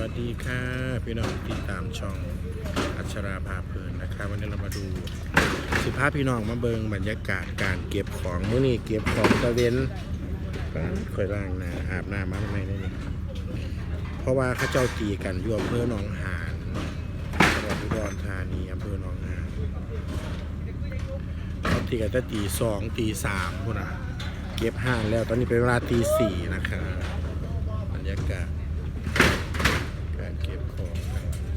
วัสดีค่ะพี่น้องที่ตามช่องอัชราภาเพลินนะคะวันนี้เรามาดูสิพาพพี่น้องมาเบิงบรรยากาศการเก็บของมื้อนี้เก็บของตะเวนการค่อยล่างนาอาบน้ำมาทำไมได้นี่ยเพราะว่าเขาเจ้าตีกันอยู่อำเภอหนองหานจังหวัดอุดรธานีอำเภอหนองหานเขาตีกันตั้งตีสองตีสามพุ่นอะเก็บห่านแล้วตอนนี้เป็นเวลาตีสี่นะคะบรรยากาศ การเก็บของ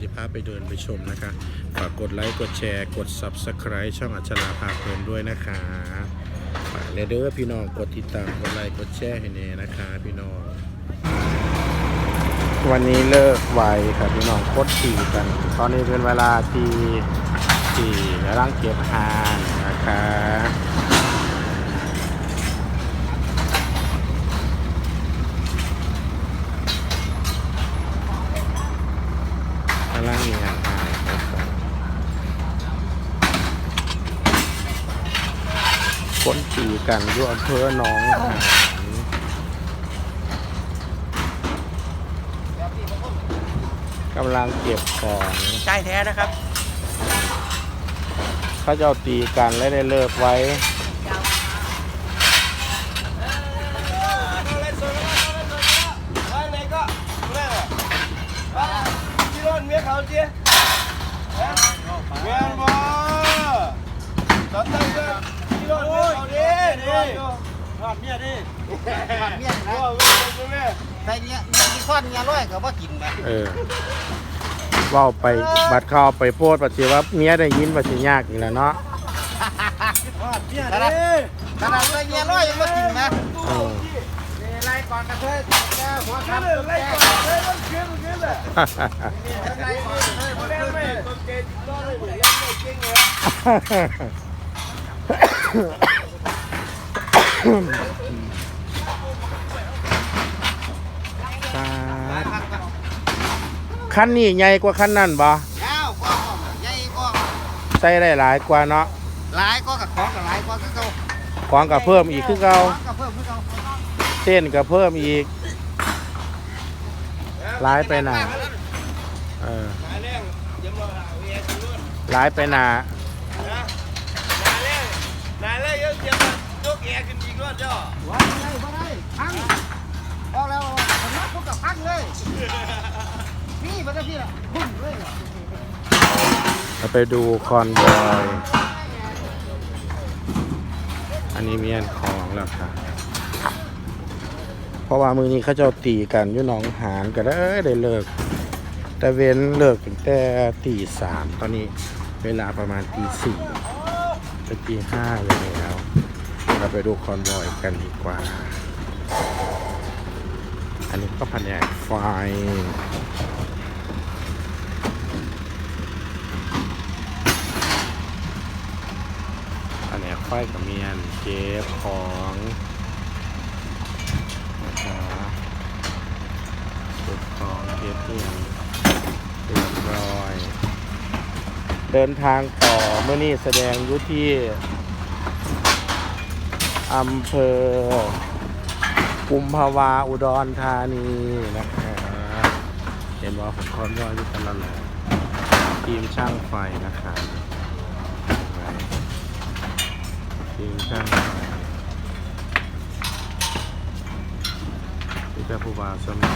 จะพาไปเดินไปชมนะคะ ฝากกดไลค์ กดแชร์ กด Subscribe ช่องอัจฉราภาเพลินด้วยนะคะฝากเลยเด้อพี่น้องกดติดตาม กดไลค์ กดแชร์ให้แน่นะคะ พี่น้อง วันนี้เลิกไวครับพี่น้องโคตรตีกัน ตอนนี้เป็นเวลาที่ที่กำลังเก็บหานนะคะ กำลังมีงานหายครับผม คนตีกันอยู่อำเภอหนองหานกำลังเก็บของใช่แท้นะครับ เขาจะเอาตีกันและได้เลิกไว้ หอดเมียดิผัดเมี่ยงนะใส่เนี้ยเนี้ยมีข้อนเนี้ยร้อยก็บ่กินแบบเออเว่าไปบัดเข้าไปโพดปัจจุว่าเมียได้ยินปัจจุยากอีกแล้วเนาะหอดเมียขนาดดิขนาดใส่เนี้ยร้อยยังบ่กินนะเออไล่ก่อนกระเทยแก้หัวขึ้นคำเลยไล่ก่อนเลยมันขึ้นมันขึ้นเลยไล่ก่อนกระเทยบ่แม่ขึ้นไม่ต้นเกณฑ์ต้นเลยเหมือนยังไม่เก่งเลย คันนี้ใหญ่กว่าคันนั้นบ่ยาวกว่าใหญ่กว่าใส่ได้หลายกว่าเนาะหลายก็กับของกับหลายกว่าคือเก่าของก็เพิ่มอีกคือเก่าของก็เพิ่มคือเก่าเส้นก็เพิ่มอีก หลายไปหนาเออมาเร่งอย่ามาเวียนรุ่นหลายไปหนานะนาเร่งนาเร่งยังจะมายกแอร์ขึ้น อีกรอบเจ้าว่าได้บ่ได้พังพอแล้วผมนับพวกกับพังเลยนี่บ่ได้พี่ละพุ่งเลยเราไปดูคอนบอยอันนี้เมียนของแล้วค่ะเพราะว่ามือนี้เขาจะตีกันยู่หนองหานก็ได้ได้เลิก แต่เว้นเลิกตั้งแต่ตีสามตอนนี้เวลาประมาณตีสี่จะตีห้าแล้ว เราไปดูคอนบอยกันดีกว่า อันนี้ก็แผนกไฟแผนกไฟกับเมียนเก็บของนะคะเก็บของเก็บเตียงเรียบร้อย เดินทางต่อเมื่อนี้แสดงอยุที่ อำเภอกุมภาวาอุดรธานีนะคะเห็นว่าผมคอนว่าอยู่ตลอดเลยทีมช่างไฟนะคะไว้ทีมช่างไฟที่เจ้าผู้บาสมอ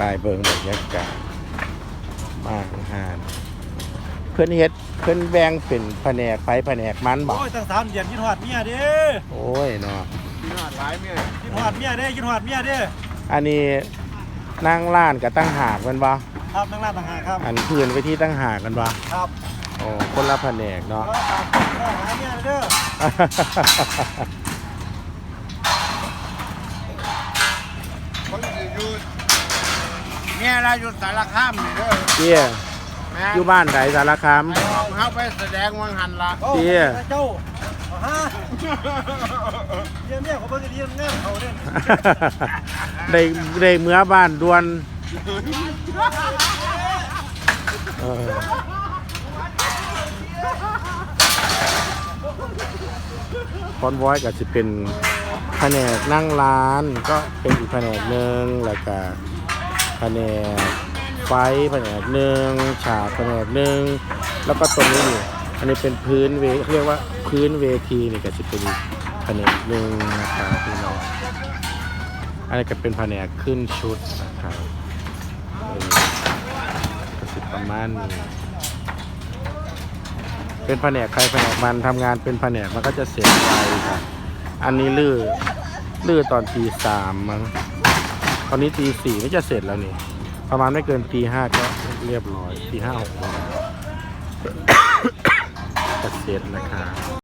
ตายเบิงบรรยากาศมากหาน เพื่อนเฮ็ดเพื่อนแบ่งเป็นแผนกไฟแผนกมันบอกโอ้ยตั้งสามเดือนกินหอดเมียดิโอ้ยเนาะกินหอดหลายเมียกินหอดเมียดิกินหอดเมียดิอันนี้นั่งล้านกับตั้งหากกันบ่ครับนั่งร้านต่างหากครับอันพื้นไปที่ตั้งหากกันบ่ครับโอ้คนละแผนกเนาะแล้วตามข้อหาเมียเด้อคนอยู่เมียเราอยู่สารคามนี่เด้อเตี้ยแม่ อยู่บ้านไหนสารคามไอ้ห้องเขาไปแสดงวังหันละโอ้เตี้ยเจ้าเอาฮะเมียเมียของเพิ่นก็ดีแน่เขาเด้อได้ได้เมื่อบ้านดวนเออคอนวอยก็จะเป็นแผนกนั่งร้านก็เป็นอีกแผนกหนึ่งแล้วก็แผนก ไฟแผนกหนึ่งฉากแผนกหนึ่งแล้วก็ตรงนี้นี่อันนี้เป็นพื้นเวเขาเรียกว่าพื้นเวทีนี่ก็จะเป็นอีแผนกหนึ่งนะครับพี่น้องอันนี้ก็เป็นแผนกขึ้นชุดนะครับเออก็สิประมาณนี้เป็นแผนกใครแผนกมันทำงานเป็นแผนกมันก็จะเสร็จไปครับอันนี้ลื้อลื้อตอนตีสามมั้งตอนนี้ตีสี่ไม่จะเสร็จแล้วนี่ ประมาณไม่เกินตีห้าก็เรียบร้อยตีห้าหกโมงเสร็จนะครับ